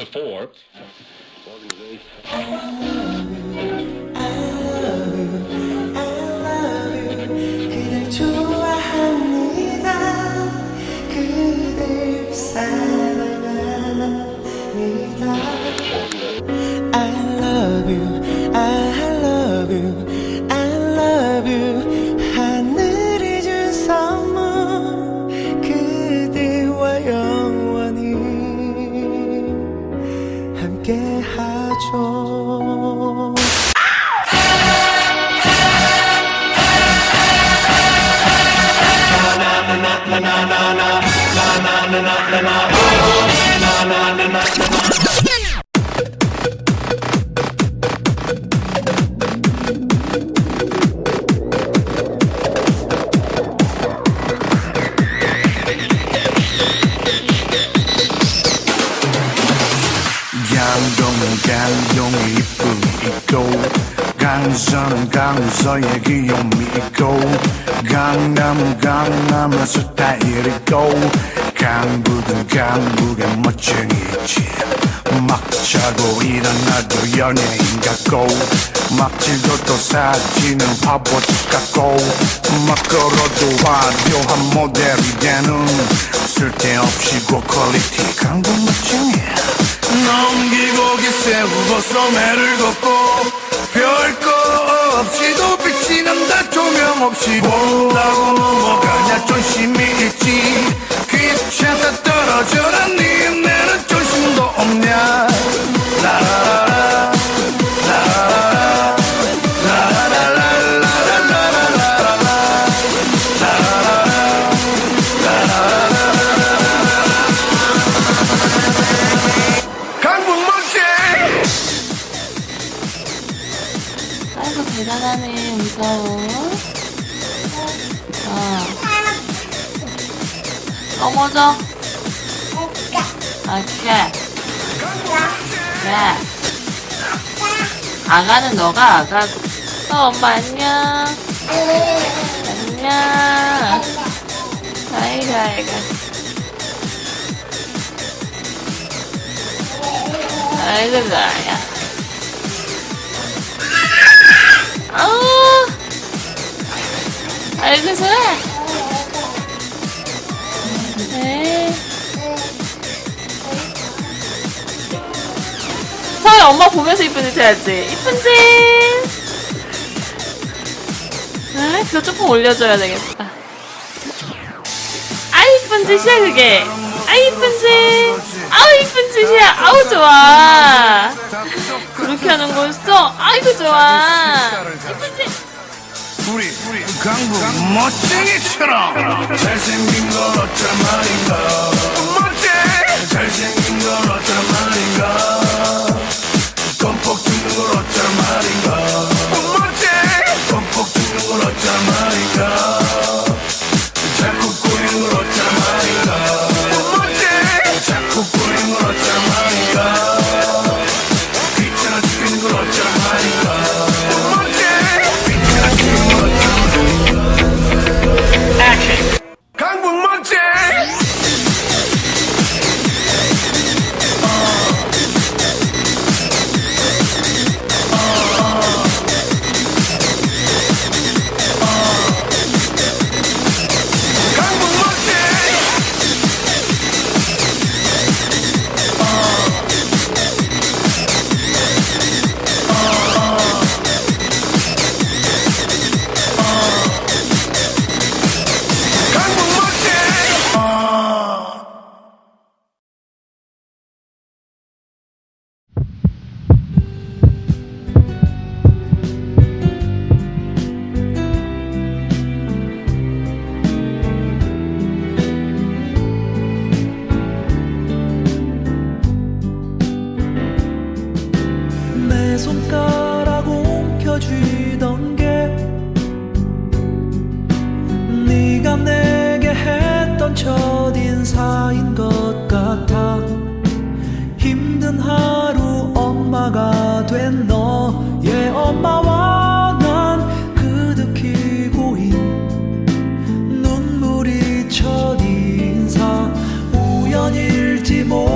to four. 그 이쁨이 있고. 강서는 강서의 귀여움이 있고. 강남은 강남의 스타일이 있고. 강북은 강북의 멋쟁이 있지. 막 자고 일어나도 연예인 같고. 막 찍어 도 사진은 화보집 같고. 막 걸어도 화려한 모델이 되는. 쓸데없이 고퀄리티 강북 멋쟁이야 넘기고 기세우고 소매를 걷고 별거 없이도 빛이 난다. 조명 없이 본다고 넘어가냐. 존심이 있지 귀찮다 떨어 대단하네 무서워 어 넘어져 오케이. 그래 아가는 너가 아가고 어, 엄마 안녕. 안녕. 아이고 아이고. 아이고 나야. 아 우 아이고 좋아 네. 서희 엄마 보면서 이쁜 짓 해야지. 이쁜 짓! 아, 그거 조금 올려줘야 되겠다. 아 이쁜 짓이야 그게. 아 이쁜 짓. 아우 이쁜 짓이야. 아우 좋아 그렇게 하는 거였어? 아이고 좋아. 우리 강북 멋쟁이처럼. 잘생긴 건 어쩔 말인가 寂寞。